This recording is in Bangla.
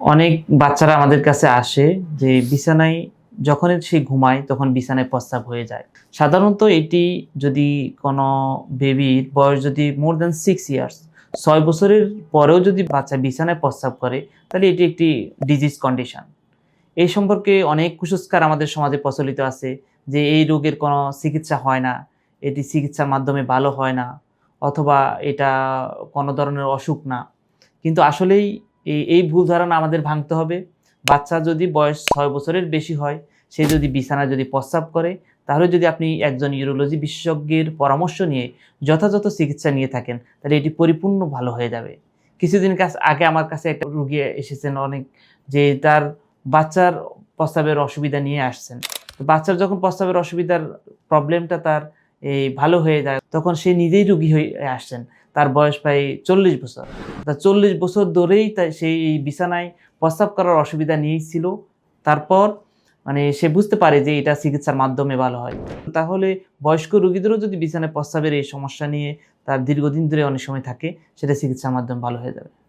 অনেক বাচ্চারা আমাদের কাছে আসে যে বিছানায় যখনই সে ঘুমায় তখন বিছানায় প্রস্তাব হয়ে যায়। সাধারণত এটি যদি কোনো বেবির বয়স যদি মোর দ্যান সিক্স ইয়ার্স ছয় বছরের পরেও যদি বাচ্চা বিছানায় প্রস্তাব করে, তাহলে এটি একটি ডিজিজ কন্ডিশন এই সম্পর্কে অনেক কুসংস্কার আমাদের সমাজে প্রচলিত আছে যে এই রোগের কোনো চিকিৎসা হয় না, এটি চিকিৎসার মাধ্যমে ভালো হয় না, অথবা এটা কোনো ধরনের অসুখ না। কিন্তু আসলেই এই এই ভুল ধারণা আমাদের ভাঙতে হবে। বাচ্চা যদি বয়স ছয় বছরের বেশি হয়, সে যদি বিছানায় যদি প্রস্রাব করে, তাহলে যদি আপনি একজন ইউরোলজি বিশেষজ্ঞের পরামর্শ নিয়ে যথাযথ চিকিৎসা নিয়ে থাকেন, তাহলে এটি পরিপূর্ণ ভালো হয়ে যাবে। কিছুদিন কাছ, আগে আমার কাছে একটা রুগী এসেছেন অনেক, যে তার বাচ্চার প্রস্তাবের অসুবিধা নিয়ে আসছেন। তো বাচ্চার যখন প্রস্তাবের অসুবিধার প্রবলেমটা তার এই ভালো হয়ে যায়, তখন সে নিজেই রুগী হয়ে আসছেন। তার বয়স প্রায় চল্লিশ বছর। তা চল্লিশ বছর ধরেই তাই সেই বিছানায় প্রস্তাব করার অসুবিধা নিয়েই ছিল। তারপর মানে সে বুঝতে পারে যে এটা চিকিৎসার মাধ্যমে ভালো হয়। তাহলে বয়স্ক রুগীদেরও যদি বিছানায় প্রস্তাবের এই সমস্যা নিয়ে তার দীর্ঘদিন ধরে অনেক সময় থাকে, সেটা চিকিৎসার মাধ্যমে ভালো হয়ে যাবে।